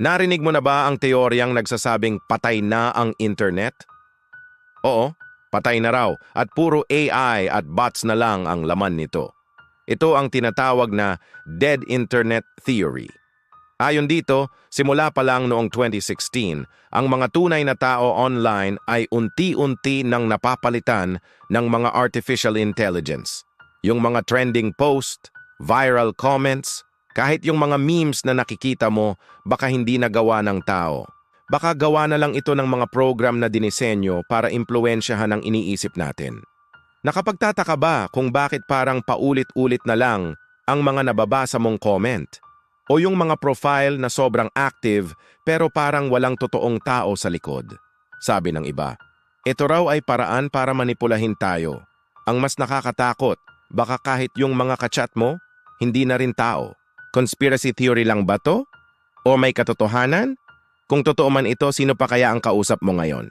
Narinig mo na ba ang teoryang nagsasabing patay na ang internet? Oo, patay na raw at puro AI at bots na lang ang laman nito. Ito ang tinatawag na dead internet theory. Ayon dito, simula pa lang noong 2016, ang mga tunay na tao online ay unti-unti nang napapalitan ng mga artificial intelligence. Yung mga trending post, viral comments, kahit yung mga memes na nakikita mo, baka hindi nagawa ng tao. Baka gawa na lang ito ng mga program na dinisenyo para impluensyahan ang iniisip natin. Nakapagtataka ba kung bakit parang paulit-ulit na lang ang mga nababasa mong comment? O yung mga profile na sobrang active pero parang walang totoong tao sa likod? Sabi ng iba. Ito raw ay paraan para manipulahin tayo. Ang mas nakakatakot, baka kahit yung mga kachat mo, hindi na rin tao. Conspiracy theory lang ba to? O may katotohanan? Kung totoo man ito, sino pa kaya ang kausap mo ngayon?